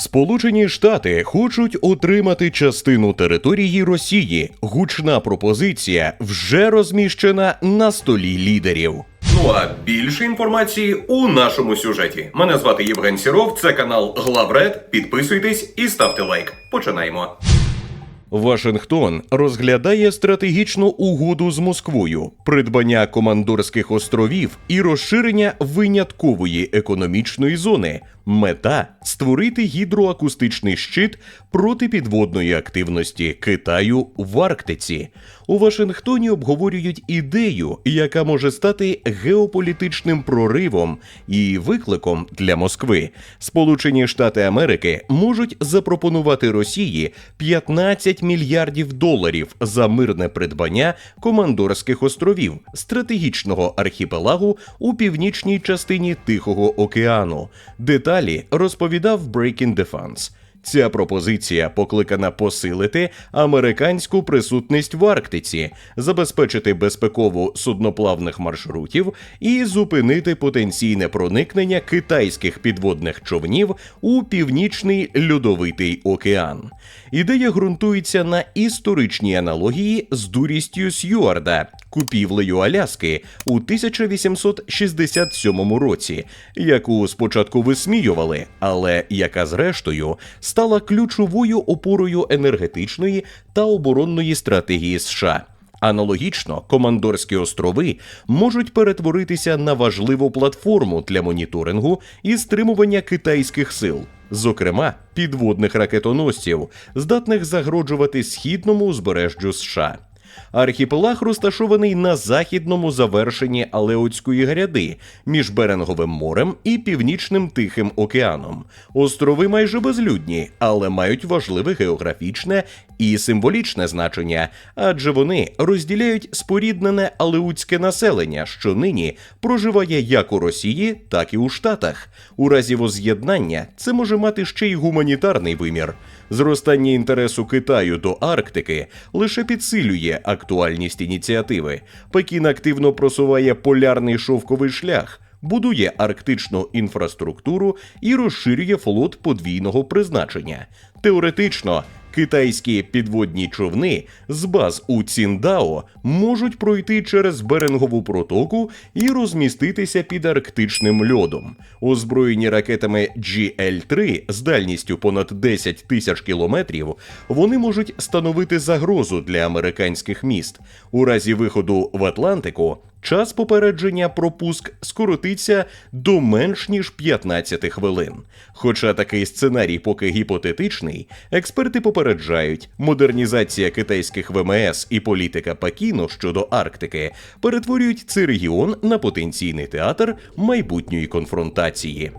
Сполучені Штати хочуть отримати частину території Росії. Гучна пропозиція вже розміщена на столі лідерів. Ну а більше інформації у нашому сюжеті. Мене звати Євген Сіров. Це канал Главред. Підписуйтесь і ставте лайк. Починаємо. Вашингтон розглядає стратегічну угоду з Москвою, придбання командорських островів і розширення виняткової економічної зони. Мета створити гідроакустичний щит проти підводної активності Китаю в Арктиці. У Вашингтоні обговорюють ідею, яка може стати геополітичним проривом і викликом для Москви. Сполучені Штати Америки можуть запропонувати Росії 15 мільярдів доларів за мирне придбання Командорських островів, стратегічного архіпелагу у північній частині Тихого океану. Деталі розповідав Breaking Defense. Ця пропозиція покликана посилити американську присутність в Арктиці, забезпечити безпекову судноплавних маршрутів і зупинити потенційне проникнення китайських підводних човнів у північний льодовитий океан. Ідея ґрунтується на історичній аналогії з дурістю Сьюарда, купівлею Аляски у 1867 році, яку спочатку висміювали, але яка зрештою стала ключовою опорою енергетичної та оборонної стратегії США. Аналогічно, Командорські острови можуть перетворитися на важливу платформу для моніторингу і стримування китайських сил, зокрема підводних ракетоносців, здатних загроджувати східному узбережжю США. Архіпелаг розташований на західному завершенні Алеутської гряди між Беринговим морем і Північним Тихим океаном. Острови майже безлюдні, але мають важливе географічне і символічне значення, адже вони розділяють споріднене алеутське населення, що нині проживає як у Росії, так і у Штатах. У разі воз'єднання це може мати ще й гуманітарний вимір. Зростання інтересу Китаю до Арктики лише підсилює актуальність ініціативи. Пекін активно просуває полярний шовковий шлях. Будує арктичну інфраструктуру і розширює флот подвійного призначення. Теоретично, китайські підводні човни з баз у Ціндао можуть пройти через Берингову протоку і розміститися під арктичним льодом. Озброєні ракетами GL-3 з дальністю понад 10 тисяч кілометрів, вони можуть становити загрозу для американських міст. У разі виходу в Атлантику Час попередження про пуск скоротиться до менш ніж 15 хвилин. Хоча такий сценарій поки гіпотетичний, експерти попереджають, модернізація китайських ВМС і політика Пекіну щодо Арктики перетворюють цей регіон на потенційний театр майбутньої конфронтації.